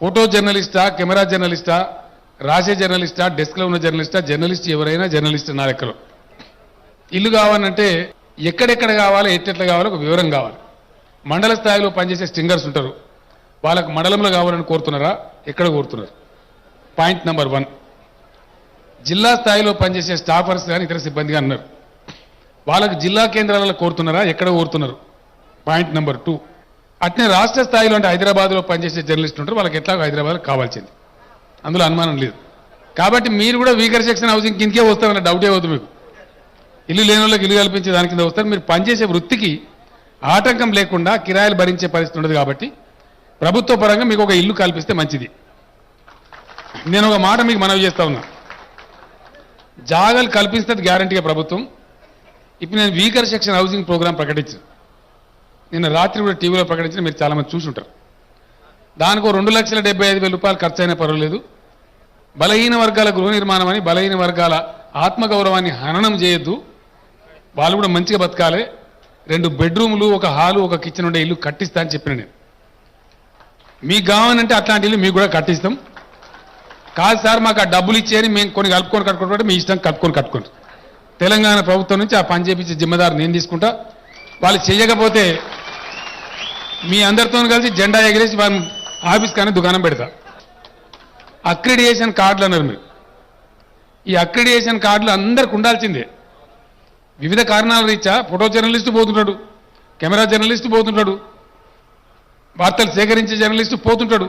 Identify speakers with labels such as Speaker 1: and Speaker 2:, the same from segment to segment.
Speaker 1: Photo జర్నలిస్టా camera జర్నలిస్టా రాసే జర్నలిస్టా డెస్క్లో ఉన్న జర్నలిస్టా journalist ఎవరైనా జర్నలిస్ట్ నా లెక్కలో ఇల్లు కావాలంటే ఎక్కడెక్కడ కావాలి ఎట్టెట్లా కావాలో ఒక వివరం కావాలి. మండల స్థాయిలో పనిచేసే స్టింగర్స్ ఉంటారు. వాళ్ళకు మండలంలో కావాలని కోరుతున్నారా? ఎక్కడ కోరుతున్నారు? Point number one. జిల్లా స్థాయిలో పనిచేసే స్టాఫర్స్ కానీ ఇతర సిబ్బంది కానీ అన్నారు. వాళ్ళకు జిల్లా కేంద్రాలలో కోరుతున్నారా? ఎక్కడ కోరుతున్నారు? Point number two. అట్నే రాష్ట్ర స్థాయిలో అంటే హైదరాబాద్లో పనిచేసే జర్నలిస్టులు ఉంటారు. వాళ్ళకి ఎట్లా హైదరాబాద్ కావాల్సింది. అందులో అనుమానం లేదు. కాబట్టి మీరు కూడా వీకర్ సెక్షన్ హౌసింగ్ కిందకే వస్తామన్న డౌటే అవుతుంది మీకు. ఇల్లు లేని వాళ్ళకి ఇల్లు కల్పించే దాని కింద వస్తారు. మీరు పనిచేసే వృత్తికి ఆటంకం లేకుండా కిరాయిలు భరించే పరిస్థితి ఉండదు కాబట్టి ప్రభుత్వ పరంగా మీకు ఒక ఇల్లు కల్పిస్తే మంచిది. నేను ఒక మాట మీకు మనవి చేస్తా ఉన్నా. జాగాలు కల్పిస్తుంది గ్యారంటీగా ప్రభుత్వం. ఇప్పుడు నేను వీకర్ సెక్షన్ హౌసింగ్ ప్రోగ్రాం ప్రకటించాను. నిన్న రాత్రి కూడా టీవీలో ప్రకటించిన మీరు చాలా మంది చూసి ఉంటారు దానికి రెండు లక్షల డెబ్బై ఐదు వేల రూపాయలు ఖర్చు అయినా పర్వాలేదు. బలహీన వర్గాల గృహ నిర్మాణం అని బలహీన వర్గాల ఆత్మగౌరవాన్ని హననం చేయొద్దు. వాళ్ళు కూడా మంచిగా బతకాలి. రెండు బెడ్రూములు ఒక హాలు ఒక కిచెన్ ఉండే ఇల్లు కట్టిస్తా అని చెప్పిన నేను. మీకు కావాలంటే అట్లాంటి ఇల్లు మీకు కూడా కట్టిస్తాం. కాదు సార్ మాకు ఆ డబ్బులు ఇచ్చేయని మేము కొన్ని కలుపుకొని కట్టుకుంటే మీ ఇష్టం కట్టుకొని కట్టుకోండి. తెలంగాణ ప్రభుత్వం నుంచి ఆ పని చేపించే జిమ్మదారు నేను తీసుకుంటా. వాళ్ళు చేయకపోతే మీ అందరితో కలిసి జెండా ఎగిరేసి వాళ్ళ ఆఫీస్ కానీ దుకాణం పెడతా. అక్రిడియేషన్ కార్డులు అన్నారు మీరు. ఈ అక్రిడియేషన్ కార్డులు అందరికి ఉండాల్సిందే. వివిధ కారణాల రీత్యా ఫోటో జర్నలిస్టు పోతుంటాడు కెమెరా జర్నలిస్టు పోతుంటాడు వార్తలు సేకరించే జర్నలిస్టు పోతుంటాడు.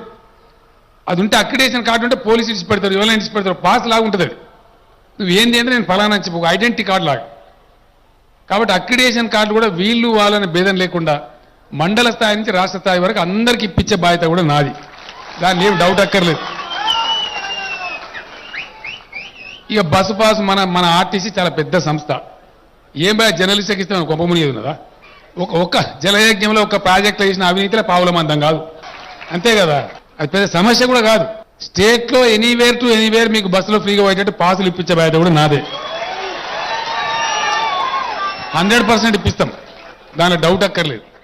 Speaker 1: అది ఉంటే అక్రిడేషన్ కార్డు ఉంటే పోలీసు ఇచ్చి పెడతారు ఎవరైనా ఇచ్చి పెడతారు పాస్ లాగా ఉంటుంది అది. నువ్వు ఏంది అంటే నేను ఫలానా అని చెప్పు ఐడెంటిటీ కార్డు లాగా కాబట్టి అక్రిడేషన్ కార్డు కూడా వీళ్ళు వాళ్ళని భేదం లేకుండా మండల స్థాయి నుంచి రాష్ట్ర స్థాయి వరకు అందరికి ఇప్పించే బాధ్యత కూడా నాది. దాన్ని ఏం డౌట్ అక్కర్లేదు. ఇక బస్సు పాస్ మన మన ఆర్టీసీ చాలా పెద్ద సంస్థ. ఏం బాయ్ జర్నలిస్ట్కి ఇస్తే గొప్ప మునిగేది ఉన్నదా? ఒక ఒక్క జలయజ్ఞంలో ఒక ప్రాజెక్ట్ చేసిన అవినీతిలో పావుల మందం కాదు. అంతే కదా? అది పెద్ద సమస్య కూడా కాదు. స్టేట్లో ఎనీవేర్ టు ఎనీవేర్ మీకు బస్సులో ఫ్రీగా పోయేటట్టు పాసులు ఇప్పించే బాధ్యత కూడా నాదే. హండ్రెడ్ పర్సెంట్ ఇప్పిస్తాం. దానిలో డౌట్ అక్కర్లేదు.